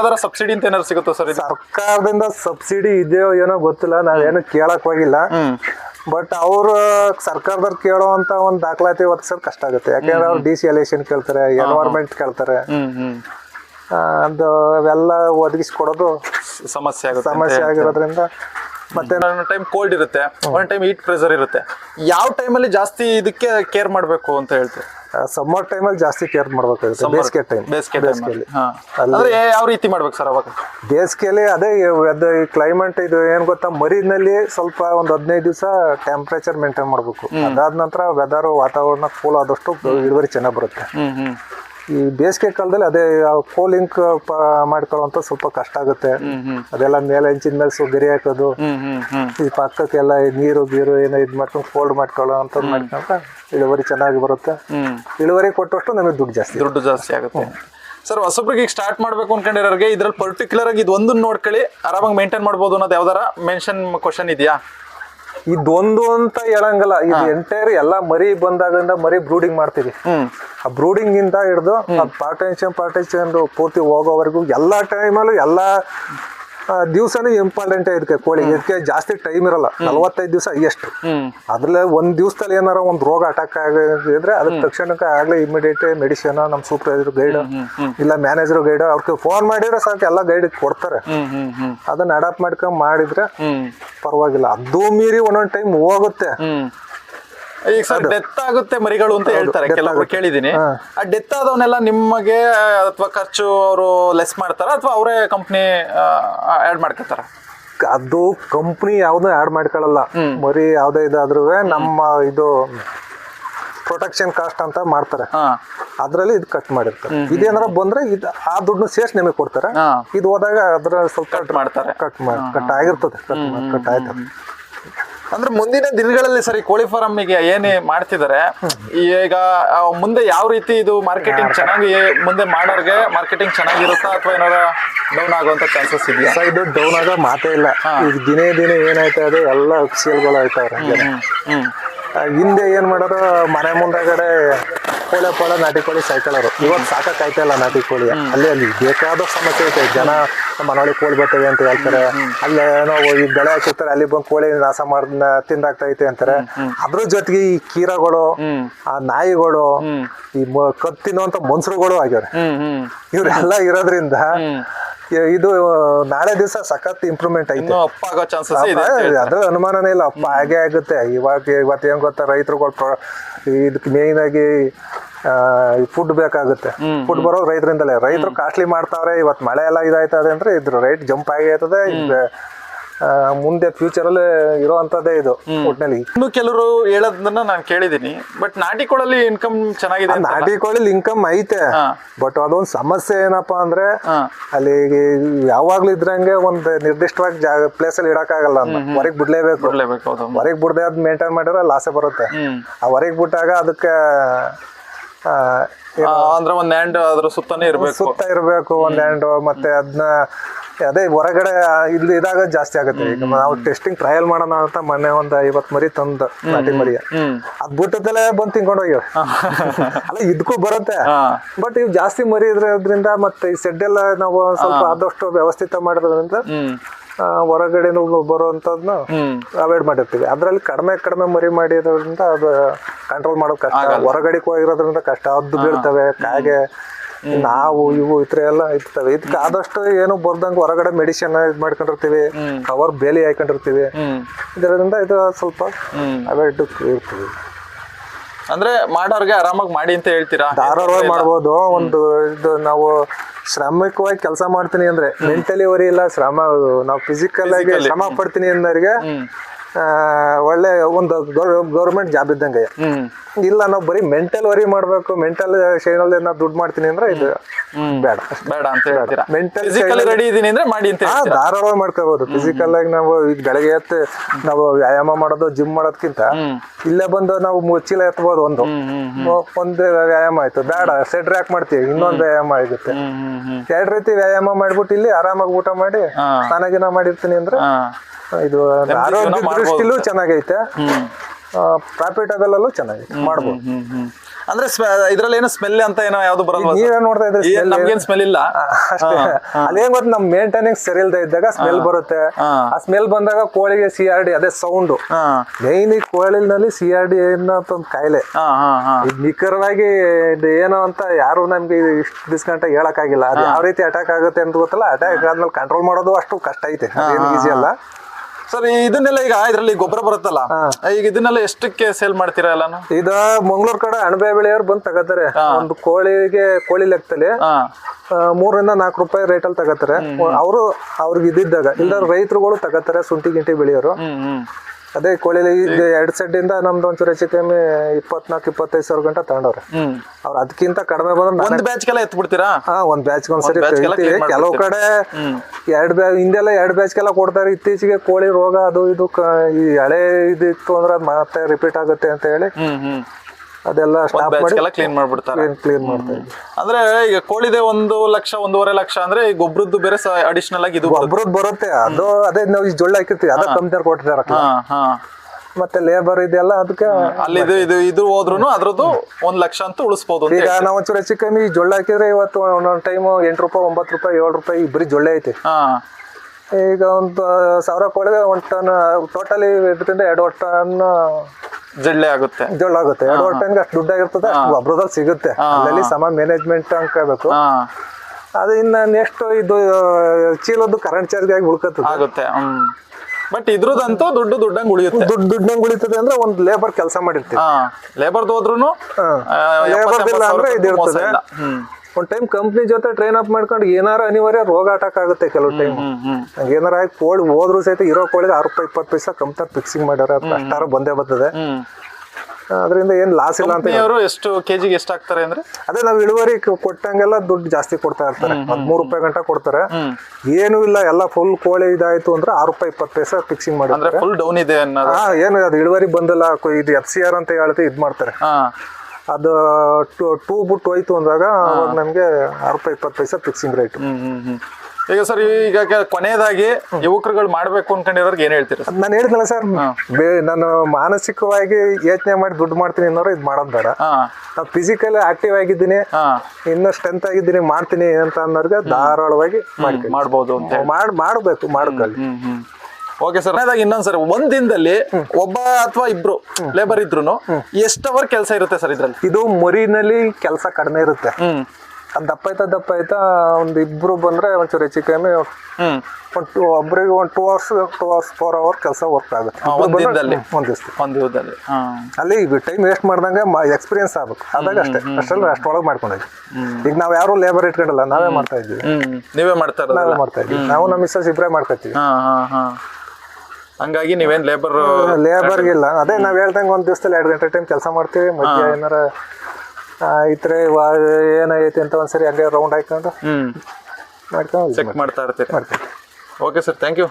ಯಾವ್ದಾರ ಸಬ್ಸಿಡಿ ಅಂತ ಏನಾದ್ರು ಸಿಗುತ್ತೆ ಸರ್ ಇದು ಸರ್ಕಾರದಿಂದ ಸಬ್ಸಿಡಿ ಇದೆಯೋ ಏನೋ ಗೊತ್ತಿಲ್ಲ ನಾವೇನು ಕೇಳಕ್ ಹೋಗಿಲ್ಲ. ಬಟ್ ಅವರು ಸರ್ಕಾರದವ್ರು ಕೇಳೋವಂತ ಒಂದು ದಾಖಲಾತಿ ಒದಗಿಸೋದು ಕಷ್ಟ ಆಗುತ್ತೆ. ಯಾಕಂದ್ರೆ ಅವ್ರು ಡಿ ಸಿ ಎಲೆಕ್ಷನ್ ಕೇಳ್ತಾರೆ. ಎನ್ವೈರ್ಮೆಂಟ್ ಕೇಳ್ತಾರೆ ಅದು ಅವೆಲ್ಲ ಒದಗಿಸ್ಕೊಡೋದು ಸಮಸ್ಯೆ ಆಗುತ್ತೆ ಸಮಸ್ಯೆ. ಆಗಿರೋದ್ರಿಂದ ಮತ್ತೆ ಒಂದ್ ಟೈಮ್ ಕೋಲ್ಡ್ ಇರುತ್ತೆ ಒಂದ್ ಟೈಮ್ ಹೀಟ್ ಪ್ರೆಷರ್ ಇರುತ್ತೆ. ಯಾವ ಟೈಮಲ್ಲಿ ಜಾಸ್ತಿ ಇದಕ್ಕೆ ಕೇರ್ ಮಾಡಬೇಕು ಅಂತ ಹೇಳ್ತೀವಿ ಸಮ್ಮರ್ ಟೈಮಲ್ಲಿ ಜಾಸ್ತಿ ಕೇರ್ ಮಾಡ್ಬೇಕಾಗುತ್ತೆ. ಬೇಸಿಗೆ ಟೈಮ್ ಬೇಸಿಗೆ ಬೇಸಿಗೆಯಲ್ಲಿ ಅಲ್ಲಿ- ಅಂದ್ರೆ ಯಾವ ರೀತಿ ಮಾಡ್ಬೇಕು ಸರ್ ಅವಾಗ? ಬೇಸಿಗೆಯಲ್ಲಿ ಅದೇ ಅದು ಈ ಕ್ಲೈಮೇಟ್ ಇದು ಏನ್ ಗೊತ್ತಾ ಮರಿನಲ್ಲಿ ಸ್ವಲ್ಪ ಒಂದು ಹದಿನೈದು ದಿವಸ ಟೆಂಪ್ರೇಚರ್ ಮೇಂಟೈನ್ ಮಾಡಬೇಕು. ಅದಾದ ನಂತರ ವೆದರ್ ವಾತಾವರಣ ಕೂಲ್ ಆದಷ್ಟು ಇಳುವರಿ ಚೆನ್ನಾಗಿ ಬರುತ್ತೆ. ಈ ಬೇಸಿಗೆ ಕಾಲದಲ್ಲಿ ಅದೇ ಕೂಲಿಂಗ್ ಮಾಡ್ಕೊಳ್ಳುವಂತ ಸ್ವಲ್ಪ ಕಷ್ಟ ಆಗುತ್ತೆ. ಅದೆಲ್ಲ ಮೇಲೆ ಹೆಂಚಿನ ಮೇಲೆ ಗರಿ ಹಾಕೋದು. ಈ ಪಕ್ಕಕ್ಕೆಲ್ಲ ನೀರು ಗೀರು ಏನೋ ಇದು ಮಾಡ್ಕೊಂಡು ಫೋಲ್ಡ್ ಮಾಡ್ಕೊಳ್ಳೋ ಅಂತ ಇಳುವರಿ ಚೆನ್ನಾಗಿ ಬರುತ್ತೆ. ಇಳುವರಿ ಕೊಟ್ಟಷ್ಟು ನಮಗೆ ದುಡ್ಡು ಜಾಸ್ತಿ ದುಡ್ಡು ಜಾಸ್ತಿ ಆಗುತ್ತೆ. ಸರ್ ಹೊಸಬ್ರಿಗೆ ಈಗ ಸ್ಟಾರ್ಟ್ ಮಾಡ್ಬೇಕು ಅನ್ಕೊಂಡಿರೋರಿಗೆ ಇದ್ರಲ್ಲಿ ಪರ್ಟಿಕ್ಯುಲರ್ ಆಗಿ ಇದು ಒಂದನ್ನು ನೋಡ್ಕೊಳ್ಳಿ. ಆರಾಮಾಗಿ ಮೇಂಟೈನ್ ಮಾಡ್ಬೋದು ಅನ್ನೋದು ಯಾವ್ದಾರ ಮೆನ್ಷನ್ ಕ್ವಶನ್ ಇದೆಯಾ? ಇದೊಂದು ಅಂತ ಹೇಳಂಗಲ್ಲ. ಇದು ಎಂಟೈರ್ ಎಲ್ಲಾ ಮರಿ ಬಂದಾಗಿಂದ ಮರಿ ಬ್ರೂಡಿಂಗ್ ಮಾಡ್ತೀವಿ. ಆ ಬ್ರೂಡಿಂಗ್ ಇಂದ ಹಿಡಿದು ಪಾರ್ಟೆನ್ಷನ್ ಪಾರ್ಟೆನ್ಷನ್ ಪೂರ್ತಿ ಹೋಗೋವರೆಗೂ ಎಲ್ಲಾ ಟೈಮಲ್ಲೂ ಎಲ್ಲಾ ದಿವಸನೂ ಇಂಪಾರ್ಟೆಂಟ್ ಇದಕ್ಕೆ ಕೋಳಿ. ಇದಕ್ಕೆ ಜಾಸ್ತಿ ಟೈಮ್ ಇರಲ್ಲ. ನಲವತ್ತೈದು ದಿವಸ ಎಷ್ಟು ಅದ್ರಲ್ಲೇ ಒಂದ್ ದಿವಸದಲ್ಲಿ ಏನಾರ ಒಂದು ರೋಗ ಅಟ್ಯಾಕ್ ಆಗಿದ್ರೆ ಅದಕ್ಕೆ ತಕ್ಷಣಕ್ಕೆ ಆಗ್ಲೇ ಇಮಿಡಿಯೇಟ್ ಮೆಡಿಸಿನ್ ನಮ್ಮ ಸೂಪರ್ವೈಸರ್ ಗೈಡ್ ಇಲ್ಲ ಮ್ಯಾನೇಜರ್ ಗೈಡ್ ಅವ್ರಿಗೆ ಫೋನ್ ಮಾಡಿದ್ರೆ ಸಾಕು ಎಲ್ಲ ಗೈಡ್ ಕೊಡ್ತಾರೆ. ಅದನ್ನ ಅಡಾಪ್ಟ್ ಮಾಡ್ಕೊಂಡ್ ಮಾಡಿದ್ರೆ ಪರವಾಗಿಲ್ಲ. ಅದು ಮೀರಿ ಒಂದೊಂದ್ ಟೈಮ್ ಹೋಗುತ್ತೆ. ಈಗ ಸರ್ ಡೆತ್ ಆಗುತ್ತೆ ಮರಿಗಳು ಅಂತ ಹೇಳ್ತಾರೆ ಕೆಲವರು ಕೇಳಿದೀನಿ. ಆ ಡೆತ್ ಆದವನ್ನೆಲ್ಲ ನಿಮಗೆ ಅಥವಾ ಖರ್ಚು ಅವರು ಲೆಸ್ ಮಾಡ್ತಾರ ಅಥವಾ ಅವರೇ ಕಂಪ್ನಿ ಆಡ್ ಮಾಡ್ಕೊತಾರ ಅದು ಕಂಪ್ನಿ ಯಾವ್ದು ಆಡ್ ಮಾಡ್ಕೊಳ್ಳಲ್ಲ ಮರಿ ಯಾವುದೇ ಇದಾದ್ರೂ ನಮ್ಮ ಇದು ಪ್ರೊಟೆಕ್ಷನ್ ಕಾಸ್ಟ್ ಅಂತ ಮಾಡ್ತಾರೆ. ಅದರಲ್ಲಿ ಇದು ಕಟ್ ಮಾಡಿರ್ತಾರೆ. ಇದೇನಾರ ಬಂದ್ರೆ ಇದು ಆ ದುಡ್ಡು ಸೇರ್ಸಿ ನಿಮಗೆ ಕೊಡ್ತಾರೆ. ಇದು ಹೋದಾಗ ಅದ್ರ ಸ್ವಲ್ಪ ಕಟ್ ಮಾಡ್ತಾರೆ. ಕಟ್ ಮಾಡಿ ಕಟ್ ಆಗಿರ್ತದೆ. ಕಟ್ ಕಟ್ ಆಯ್ತದೆ. ಅಂದ್ರೆ ಮುಂದಿನ ದಿನಗಳಲ್ಲಿ ಸರಿ ಕೋಳಿ ಫಾರಂಗೆ ಏನೇ ಮಾಡ್ತಿದ್ದಾರೆ ಈಗ ಮುಂದೆ ಯಾವ ರೀತಿ ಇದು ಮಾರ್ಕೆಟಿಂಗ್ ಚೆನ್ನಾಗಿ ಮುಂದೆ ಮಾಡೋರ್ಗೆ ಮಾರ್ಕೆಟಿಂಗ್ ಚೆನ್ನಾಗಿರುತ್ತಾ ಅಥವಾ ಏನಾರ ಡೌನ್ ಆಗುವಂತ ಚಾನ್ಸಸ್ ಇದೆಯಾ? ಇದು ಡೌನ್ ಆಗೋ ಮಾತೇ ಇಲ್ಲ. ಈಗ ದಿನೇ ದಿನೇ ಏನಾಯ್ತಾ ಇದೆ ಎಲ್ಲ ಸೇಲ್ಗಳು ಆಯ್ತಾವ್ರೆ ಹಿಂದೆ ಏನ್ ಮಾಡೋರು ಮನೆ ಮುಂದಗಡೆ ಕೋಳಿ ಪಾಳ ನಾಟಿ ಕೋಳಿ ಸಾಯ್ಕೊಳ್ಳೋರು. ಇವತ್ತು ಸಾಕಕ್ಕೆ ಆಯ್ತಾ ಇಲ್ಲ ನಾಟಿ ಕೋಳಿ. ಅಲ್ಲಿ ಅಲ್ಲಿ ಬೇಕಾದ ಸಮಸ್ಯೆ ಐತೆ. ಜನ ನಮ್ಮ ಮನೊಳಗೆ ಕೋಳಿ ಬರ್ತವೆ ಅಂತ ಹೇಳ್ತಾರೆ. ಅಲ್ಲಿ ಏನೋ ಈ ಬೆಳೆ ಹಾಕಿರ್ತಾರೆ ಅಲ್ಲಿ ಬಂದು ಕೋಳಿ ನಾಶ ಮಾಡ್ ತಿಂದಾಗ್ತೈತೆ ಅಂತಾರೆ. ಅದ್ರ ಜೊತೆಗೆ ಈ ಕೀರಗಳು ಆ ನಾಯಿಗಳು ಈ ಮ- ಕತ್ ತಿನ್ನುವಂತ ಮನ್ಸರುಗಳು ಆಗ್ಯವ್ರೆ. ಇವರೆಲ್ಲ ಇರೋದ್ರಿಂದ ಇದು ನಾಳೆ ದಿವಸ ಸಖತ್ ಇಂಪ್ರೂವ್ಮೆಂಟ್ ಐತೆ. ಅದು ಅಪ್ಪ ಆಗೋ ಚಾನ್ಸಸ್ ಇದೆ ಅಂತ ಅದ್ರ ಅನುಮಾನನೇ ಇಲ್ಲ. ಅಪ್ಪ ಹಾಗೆ ಆಗುತ್ತೆ. ಇವಾಗ ಇವತ್ತು ಏನ್ ಗೊತ್ತಾ? ರೈತರುಗಳು ಇದಕ್ಕೆ ಮೇನ್ ಆಗಿ ಫುಡ್ ಬೇಕಾಗುತ್ತೆ. ಫುಡ್ ಬರೋದು ರೈತರಿಂದಲೇ. ರೈತರು ಕಾಸ್ಟ್ಲಿ ಮಾಡ್ತಾವ್ರೆ. ಇವತ್ತು ಮಳೆ ಎಲ್ಲ ಇದಾಯ್ತದೆ ಅಂದ್ರೆ ಇದ್ರ ರೇಟ್ ಜಂಪ್ ಆಗಿ ಆಯ್ತದೆ. ಮುಂದೆ ಫ್ಯೂಚರ್ ಅಲ್ಲಿ ಇರೋವಂಥದ್ದೇ ಇದು ಒಟ್ಟಿನಲ್ಲಿ ಇನ್ನು ಕೆಲವರು ಹೇಳೋದನ್ನ ನಾನು ಕೇಳಿದೀನಿ ಬಟ್ ನಾಟಿ ಕೋಳಲ್ಲಿ ಇನ್ಕಮ್ ಚೆನ್ನಾಗಿದೆ ಅಂತ ನಾಟಿ ಕೋಳಿ ಇನ್ಕಮ್ ಐತೆ ಬಟ್ ಅದೊಂದು ಸಮಸ್ಯೆ ಏನಪ್ಪಾ ಅಂದ್ರೆ ಅಲ್ಲಿ ಯಾವಾಗ್ಲೂ ಇದ್ರಂಗೆ ಒಂದು ನಿರ್ದಿಷ್ಟವಾಗಿ ಜಾಗ ಪ್ಲೇಸ್ ಅಲ್ಲಿ ಇಡಕ್ಕಾಗಲ್ಲ ಹೊರಗೆ ಬಿಡ್ಲೇಬೇಕು. ಹೌದು. ಹೊರಗೆ ಬಿಡದೆ ಅದ್ ಮೇಂಟೈನ್ ಮಾಡಿದ್ರೆ ಲಾಸೆ ಬರುತ್ತೆ. ಆ ಹೊರಗೆ ಬಿಟ್ಟಾಗ ಅದಕ್ಕೆ ಅಂದ್ರೆ ಒಂದ್ ಹ್ಯಾಂಡ್ ಅದ್ರ ಸುತ್ತನೇ ಇರ್ಬೇಕು. ಸುತ್ತ ಇರಬೇಕು ಒಂದ್ ಹ್ಯಾಂಡ್ ಮತ್ತೆ ಅದನ್ನ ಅದೇ ಹೊರಗಡೆ ಇಲ್ಲಿ ಇದಾಗ ಜಾಸ್ತಿ ಆಗುತ್ತೆ. ಈಗ ನಾವು ಟೆಸ್ಟಿಂಗ್ ಟ್ರಯಲ್ ಮಾಡೋಣ ಅಂತ ಮೊನ್ನೆ ಒಂದ್ ಐವತ್ ಮರಿ ತಂದ ನಾಟಿ ಮರಿಯ. ಅದ್ ಬಿಟ್ಟದಲ್ಲೇ ಬಂದ್ ತಿನ್ಕೊಂಡು ಹೋಗ್ಯವ. ಅಲ್ಲ ಇದಕ್ಕೂ ಬರುತ್ತೆ. ಬಟ್ ಇವ್ ಜಾಸ್ತಿ ಮರಿ ಇದ್ರಿಂದ ಮತ್ತೆ ಈ ಸೆಡ್ ಎಲ್ಲ ನಾವು ಸ್ವಲ್ಪ ಆದಷ್ಟು ವ್ಯವಸ್ಥಿತ ಮಾಡೋದ್ರಿಂದ ಹೊರಗಡೆ ಬರುವಂತದ್ನ ಅವಾಯ್ಡ್ ಮಾಡಿರ್ತೀವಿ. ಅದ್ರಲ್ಲಿ ಕಡಿಮೆ ಕಡಿಮೆ ಮರಿ ಮಾಡಿರೋದ್ರಿಂದ ಅದು ಕಂಟ್ರೋಲ್ ಮಾಡೋದು ಕಷ್ಟ. ಹೊರಗಡೆ ಹೋಗಿರೋದ್ರಿಂದ ಕಷ್ಟ. ಅದ್ದು ಬೀಳ್ತವೆ ಕಾಗೆ ನಾವು ಇವು ಇತರ ಎಲ್ಲ ಇರ್ತವೆ. ಇದಕ್ಕೆ ಆದಷ್ಟು ಏನು ಬರ್ದಂಗ ಹೊರಗಡೆ ಮೆಡಿಸಿನ್ ಇದು ಮಾಡ್ಕೊಂಡಿರ್ತೀವಿ. ಕವರ್ ಬೇಲಿ ಹಾಕೊಂಡಿರ್ತೀವಿ. ಇದರಿಂದ ಇದು ಸ್ವಲ್ಪ ಅವಾಯ್ಡ್ ಇರ್ತೀವಿ. ಅಂದ್ರೆ ಮಾಡೋರ್ಗೆ ಆರಾಮಾಗಿ ಮಾಡಿ ಅಂತ ಹೇಳ್ತೀರಾ? ಧಾರಾಳವಾಗಿ ಮಾಡ್ಬೋದು. ಒಂದು ಇದು ನಾವು ಶ್ರಮಿಕವಾಗಿ ಕೆಲಸ ಮಾಡ್ತೀನಿ ಅಂದ್ರೆ ಮೆಂಟಲಿ ವರಿ ಇಲ್ಲ ಶ್ರಮ ನಾವು ಫಿಸಿಕಲ್ ಆಗಿ ಶ್ರಮ ಪಡ್ತೀನಿ ಅಂದವ್ರಿಗೆ ಆ, ಒಳ್ಳೆ ಒಂದು ಗೌರ್ಮೆಂಟ್ ಜಾಬ್ ಇದ್ದಂಗೆ. ಇಲ್ಲ ನಾವು ಬರೀ ಮೆಂಟಲ್ ವರಿ ಮಾಡ್ಬೇಕು ಮೆಂಟಲ್ ಶೈನಲ್ಲಿ ನಾವು ದುಡ್ಡು ಮಾಡ್ತೀನಿ ಅಂದ್ರೆ ಇದು ಬೇಡ. ಬೇಡ ಅಂತ ಹೇಳ್ತೀರಾ? ಮೆಂಟಲ್ ಫಿಸಿಕಲಿ ರೆಡಿ ಇದೀನಿ ಅಂದ್ರೆ ಮಾಡಿ ಅಂತ ಧಾರಾಳವಾಗಿ ಮಾಡ್ಕೋಬಹುದು ಫಿಸಿಕಲ್ ಆಗಿ ನಾವು ಈಗ ಬೆಳಗ್ಗೆ ಎತ್ತು ನಾವು ವ್ಯಾಯಾಮ ಮಾಡೋದು ಜಿಮ್ ಮಾಡೋದಕ್ಕಿಂತ ಇಲ್ಲೇ ಬಂದು ನಾವು ಮುಚ್ಚಿಲ ಎತ್ತಬಹುದು ಒಂದು. ಒಂದು ವ್ಯಾಯಾಮ ಆಯ್ತು. ಬೇಡ ಸೆಡ್ ರ್ಯಾಕ್ ಮಾಡ್ತೀವಿ. ಇನ್ನೊಂದು ವ್ಯಾಯಾಮ ಆಗುತ್ತೆ. ಎರಡ್ ರೀತಿ ವ್ಯಾಯಾಮ ಮಾಡ್ಬಿಟ್ಟು ಇಲ್ಲಿ ಆರಾಮಾಗಿ ಊಟ ಮಾಡಿ. ಸ್ನಾನಗಿನ ಮಾಡಿರ್ತೀನಿ ಅಂದ್ರೆ ಇದು ಆರೋಗ್ಯ ದೃಷ್ಟಿಲೂ ಚೆನ್ನಾಗೈತೆ. ಪ್ರಾಫಿಟಬಲ್ ಅಲ್ಲೂ ಚೆನ್ನಾಗೈತೆ. ಮಾಡ್ಬೋದು. ಅಂದ್ರೆ ಇದ್ರಲ್ಲಿ ಏನು ಸ್ಮೆಲ್ ಅಂತ ಏನೋ ಯಾವ್ದು ಬರಲ್ಲ ನೀವೇ ನೋಡ್ತಾ ಇದ್ರೆ ನಮ್ಗೇನ್ ಸ್ಮೆಲ್ ಇಲ್ಲ? ಅಷ್ಟೇ. ಅದೇನ್ ಗೊತ್ತ ನಮ್ ಮೇಂಟೆನೆನ್ಸ್ ಸರಿ ಇಲ್ದೇ ಇದ್ದಾಗ ಸ್ಮೆಲ್ ಬರುತ್ತೆ. ಆ ಸ್ಮೆಲ್ ಬಂದಾಗ ಕೋಳಿಗೆ ಸಿ ಆರ್ ಡಿ ಅದೇ ಸೌಂಡ್ ಮೈನ್ ಈ ಕೋಳಿನಲ್ಲಿ ಸಿ ಆರ್ ಡಿ ಅನ್ನೋ ಒಂದು ಕಾಯಿಲೆ. ನಿಖರವಾಗಿ ಏನೋ ಅಂತ ಯಾರು ನಮ್ಗೆ ಇಷ್ಟು ಗಂಟೆ ಹೇಳಕ್ ಆಗಿಲ್ಲ ಅದು ಯಾವ ರೀತಿ ಅಟ್ಯಾಕ್ ಆಗುತ್ತೆ ಅಂತ ಗೊತ್ತಲ್ಲ? ಅಟ್ಯಾಕ್ ಆದ್ಮೇಲೆ ಕಂಟ್ರೋಲ್ ಮಾಡೋದು ಅಷ್ಟು ಕಷ್ಟ ಐತೆ. ಈಸಿ ಅಲ್ಲ. ಸರ್ ಇದನ್ನೆಲ್ಲ ಈಗ ಇದ್ರಲ್ಲಿ ಗೊಬ್ಬರ ಬರುತ್ತಲ್ಲ ಈಗ ಇದನ್ನೆಲ್ಲ ಎಷ್ಟಕ್ಕೆ ಸೇಲ್ ಮಾಡ್ತೀರಾ ಎಲ್ಲಾನು? ಇದ ಮಂಗ್ಳೂರ್ ಕಡೆ ಅಣಬೆ ಬೆಳೆಯವ್ರು ಬಂದು ತಗೋತಾರೆ. ಒಂದು ಕೋಳಿಗೆ ಕೋಳಿ ಲೆಕ್ಕದಲ್ಲಿ ಮೂರರಿಂದ ನಾಲ್ಕು ರೂಪಾಯಿ ರೇಟ್ ಅಲ್ಲಿ ತಗೋತಾರೆ. ಅವರು ಅವ್ರಿಗೆ ಇದ್ದಿದ್ದಾಗ ಇಲ್ಲ ರೈತರುಗಳು ತಗೋತಾರೆ ಶುಂಠಿ ಗಿಂಟಿ ಬೆಳೆಯೋರು. ಅದೇ ಕೋಳಿಲಿ ಇದು ಎರಡು ಸೆಡ್ಡಿಂದ ನಮ್ದು ಒಂಚೂರು ಹೆಚ್ಚು ಕಮ್ಮಿ ಇಪ್ಪತ್ನಾಲ್ಕು ಇಪ್ಪತ್ತೈದು ಸಾವಿರ ಗಂಟೆ ತಗೊಂಡವ್ರೆ. ಅವ್ರ ಅದಕ್ಕಿಂತ ಕಡಿಮೆ ಬಂದ್ರೆ ಒಂದು ಬ್ಯಾಚ್ ಎತ್ತು ಬಿಡ್ತೀರಾ ಹಾ ಒಂದ್ ಬ್ಯಾಚ್ ಒಂದ್ಸರಿ ಕೆಲವು ಕಡೆ ಎರಡ್ ಬ್ಯಾ ಹಿಂದೆಲ್ಲ ಎರಡ್ ಬ್ಯಾಚ್ಗೆಲ್ಲ ಕೊಡ್ತಾರೆ. ಇತ್ತೀಚೆಗೆ ಕೋಳಿ ರೋಗ ಅದು ಇದು ಈ ಹಳೆ ಇದಿತ್ತು ಅಂದ್ರೆ ಅದ್ ಮತ್ತೆ ರಿಪೀಟ್ ಆಗುತ್ತೆ ಅಂತ ಹೇಳಿ ಅದೆಲ್ಲ ಸ್ಟಾಪ್ ಮಾಡಿ ಕ್ಲೀನ್ ಮಾಡ್ಬಿಡ್ತಾರೆ. ಕ್ಲೀನ್ ಕ್ಲೀನ್ ಮಾಡ್ತಾ ಅಂದ್ರೆ ಈಗ ಕೋಳಿದೆ ಒಂದು ಲಕ್ಷ ಒಂದೂವರೆ ಲಕ್ಷ ಅಂದ್ರೆ ಈ ಗೊಬ್ಬರದ್ದು ಬೇರೆ ಅಡಿಷನಲ್ ಆಗಿ ಇದು ಗೊಬ್ಬರದ್ದು ಬರುತ್ತೆ. ಅದು ಅದೇ ನಾವು ಈ ಜೊಳ್ಳ ಹಾಕಿರ್ತೀವಿ. ಅದ ಕಂಪ್ನಿಯವ್ರು ಕೊಟ್ಟಿದ್ದಾರೆ ಹಾ ಹಾ. ಮತ್ತೆ ಲೇಬರ್ ಇದೆಲ್ಲ ಅದಕ್ಕೆ ಅಲ್ಲಿ ಇದು ಇದು ಇದು ಹೋದ್ರುನು ಅದ್ರದ್ದು ಒಂದ್ ಲಕ್ಷ ಅಂತ ಉಳಿಸ್ಬೋದು ಈಗ ನಾವು ಒಂಚೂರು ಹೆಚ್ಚು ಕಮ್ಮಿ ಜೊಳ್ಳ ಹಾಕಿದ್ರೆ ಇವತ್ತು ಒಂದೊಂದು ಟೈಮ್ ಎಂಟು ರೂಪಾಯಿ ಒಂಬತ್ತು ರೂಪಾಯಿ ಏಳು ರೂಪಾಯಿ ಬರೀ ಜೊಳ್ಳೆ ಐತಿ. ಈಗ ಒಂದು ಸಾವಿರ ಕೋಳಿಗೆ ಒಂದು ಟನ್ ಟೋಟಲಿ ಇದರಿಂದ ಎರಡು ಟನ್ ಜಳ್ಳೆ ಆಗುತ್ತೆ. ಜೋಳ ಆಗುತ್ತೆ. ಎರಡು ಟನ್ಗೆ ಅಷ್ಟು ದುಡ್ಡಾಗಿರ್ತದೆ ಅಷ್ಟು ಒಬ್ರದಲ್ಲಿ ಸಿಗುತ್ತೆ. ಅಲ್ಲಿ ಸಮ ಮ್ಯಾನೇಜ್ಮೆಂಟ್ ಅನ್ಕೋಬೇಕು ಅದು ಇನ್ನ ನೆಕ್ಸ್ಟ್ ಇದು ಚೀಲದ್ದು ಕರೆಂಟ್ ಚಾರ್ಜ್ ಆಗಿ ಉಳ್ಕತ್ತದ. ಆಗುತ್ತೆ ಬಟ್ ಇದ್ರದಂತೂ ದುಡ್ಡು ದುಡ್ಡಂಗ್ ಉಳಿಯುತ್ತೆ. ದುಡ್ಡು ದುಡ್ಡಂಗ್ ಉಳಿತದೆ ಅಂದ್ರೆ ಒಂದು ಲೇಬರ್ ಕೆಲಸ ಮಾಡಿರ್ತೀವಿ. ಲೇಬರ್ ಲೇಬರ್ದು ಲೇಬರ್ ಇಲ್ಲ ಅಂದ್ರೆ ಸಾವಿರ ಒಂದ್ ಟೈಮ್ ಕಂಪ್ನಿ ಜೊತೆ ಟ್ರೈನ್ ಅಪ್ ಮಾಡ್ಕೊಂಡು ಏನಾರ ಅನಿವಾರ್ಯ ರೋಗ ಅಟಾಕ್ ಆಗುತ್ತೆ ಕೆಲವು ಟೈಮ್ ಏನಾರ ಆಗಿ ಕೋಳಿ ಹೋದ್ರು ಸಹಿತ ಇರೋ ಕೋಳಿಗೆ ಆರು ರೂಪಾಯಿ ಇಪ್ಪತ್ತು ಪೈಸಾ ಕಂಪ್ನಿ ಫಿಕ್ಸಿಂಗ್ ಮಾಡ್ಯಾರ ಅಷ್ಟಾರು ಅಷ್ಟಾರ ಬಂದೇ ಬರ್ತದೆ. ಅದರಿಂದ ಏನ್ ಲಾಸ್ ಇಲ್ಲ ಅಂತ ಅವರು ಎಷ್ಟು ಕೆಜಿಗೆ ಎಷ್ಟು ಹಾಕ್ತಾರೆ ಅಂದ್ರೆ? ಅದೇ ನಾವು ಇಳುವರಿ ಕೊಟ್ಟಂಗೆಲ್ಲ ದುಡ್ಡು ಜಾಸ್ತಿ ಕೊಡ್ತಾ ಇರ್ತಾರೆ. ಹದಿಮೂರು ರೂಪಾಯಿ ಗಂಟ ಕೊಡ್ತಾರೆ. ಏನು ಇಲ್ಲ ಎಲ್ಲ ಫುಲ್ ಕೋಳಿ ಇದಾಯ್ತು ಅಂದ್ರೆ ಆರು ರೂಪಾಯಿ ಇಪ್ಪತ್ತು ಪೈಸಾ ಫಿಕ್ಸಿಂಗ್ ಅಂದ್ರೆ ಫುಲ್ ಡೌನ್ ಇದೆ ಏನು ಅದು ಇಳುವರಿ ಬಂದಲ್ಲ ಇದು ಎಫ್ ಸಿ ಆರ್ ಅಂತ ಹೇಳ್ತಿ ಇದ್ ಮಾಡ್ತಾರೆ. ಅದು ಟೂ ಟೂ ಬಿಟ್ಟು ಹೋಯ್ತು ಅಂದಾಗ ಅವಾಗ ನಮಗೆ ಆರು ರೂಪಾಯಿ ಇಪ್ಪತ್ತು ಪೈಸಾ ಫಿಕ್ಸಿಂಗ್ ರೇಟ್ ಈಗ ಸರ್ ಈಗ ಕೊನೆಯದಾಗಿ ಯುವಕರುಗಳು ಮಾಡ್ಬೇಕು ಅನ್ಕೊಂಡಿರೋರ್ಗೆ ಏನ್ ಹೇಳ್ತೀರಾ ನಾನು ಹೇಳಿದ್ನಲ್ಲ ಸರ್ ನಾನು ಮಾನಸಿಕವಾಗಿ ಯೋಚನೆ ಮಾಡಿ ದುಡ್ಡು ಮಾಡ್ತೀನಿ ಅನ್ನೋರು ಇದು ಮಾಡೋದ್ ಬೇಡ. ನಾವು ಫಿಸಿಕಲ್ ಆಕ್ಟಿವ್ ಆಗಿದ್ದೀನಿ ಇನ್ನೂ ಸ್ಟ್ರೆಂತ್ ಆಗಿದ್ದೀನಿ ಮಾಡ್ತೀನಿ ಅಂತ ಅನ್ನೋರ್ಗೆ ಧಾರಾಳವಾಗಿ ಮಾಡ್ಬೋದು ಅಂತ ಮಾಡ್ ಮಾಡಬೇಕು ಮಾಡ್ಕೊಳ್ಳಿ. ಓಕೆ ಸರ್ ಇನ್ನೊಂದ್ ಸರ್ ಒಂದ್ ದಿನದಲ್ಲಿ ಒಬ್ಬ ಅಥವಾ ಇಬ್ರು ಲೇಬರ್ ಇದ್ರು ಎಷ್ಟು ಅವರ್ ಕೆಲಸ ಇರುತ್ತೆ ಸರ್ ಇದ್ರಲ್ಲಿ? ಇದು ಮರಿನಲ್ಲಿ ಕೆಲಸ ಕಡಿಮೆ ಇರುತ್ತೆ. ಅದ್ ದಪ್ಪ ಆಯ್ತಾ ದಪ್ಪ ಆಯ್ತಾ ಒಂದ್ ಇಬ್ರು ಬಂದ್ರೆ ಒಂಚೂರು ಹೆಚ್ಚು ಕಮ್ಮಿ ಟೂ ಒಬ್ರಿಗೆ ಒಂದು two hours two hours four hour ಕೆಲಸ ವರ್ಕ್ ಆಗುತ್ತೆ. ಒಂದು? ದಿವಸ ಒಂದ್ ದಿವಸದಲ್ಲಿ. ಅಲ್ಲಿ ಟೈಮ್ ವೇಸ್ಟ್ ಮಾಡ್ದಂಗೆ ಎಕ್ಸ್ಪೀರಿಯನ್ಸ್ ಆಗ್ಬೇಕು. ಅದಾಗ ಅಷ್ಟೇ. ಅಷ್ಟೆಲ್ಲ ಅಷ್ಟೊಳಗೆ ಮಾಡ್ಕೊಂಡಿದ್ವಿ ಈಗ ನಾವ್ ಯಾರು ಲೇಬರ್ ಇಟ್ಕೊಂಡಿಲ್ಲ ನಾವೇ ಮಾಡ್ತಾ ಇದ್ವಿ ನೀವೇ ಮಾಡ್ತಾ ನಾವೇ ಮಾಡ್ತಾ ಇದ್ವಿ ನಾವು ನಮ್ಮ ಮಿಸ್ಸಸ್ ಇಬ್ಬರೇ ಮಾಡ್ಕೊತೀವಿ. ಹಂಗಾಗಿ ನೀವೇನ್ ಲೇಬರ್ ಲೇಬರ್ಗಿಲ್ಲ ಅದೇ ನಾವ್ ಹೇಳ್ದಂಗೆ ಒಂದ್ ದಿವಸದಲ್ಲಿ ಎರಡು ಗಂಟೆ ಟೈಮ್ ಕೆಲಸ ಮಾಡ್ತೀವಿ. ಮಧ್ಯ ಏನಾರ ಇದ್ರೆ ಏನೈತಿ ಅಂತ ಒಂದ್ಸರಿ ಹಂಗೆ ರೌಂಡ್ ಹಾಕೊಂಡು ಹ್ಮ್. ಮಾಡ್ಕೊಂಡು ಚೆಕ್ ಮಾಡ್ತಾ ಇರ್ತೀರಿ. Okay sir. Thank you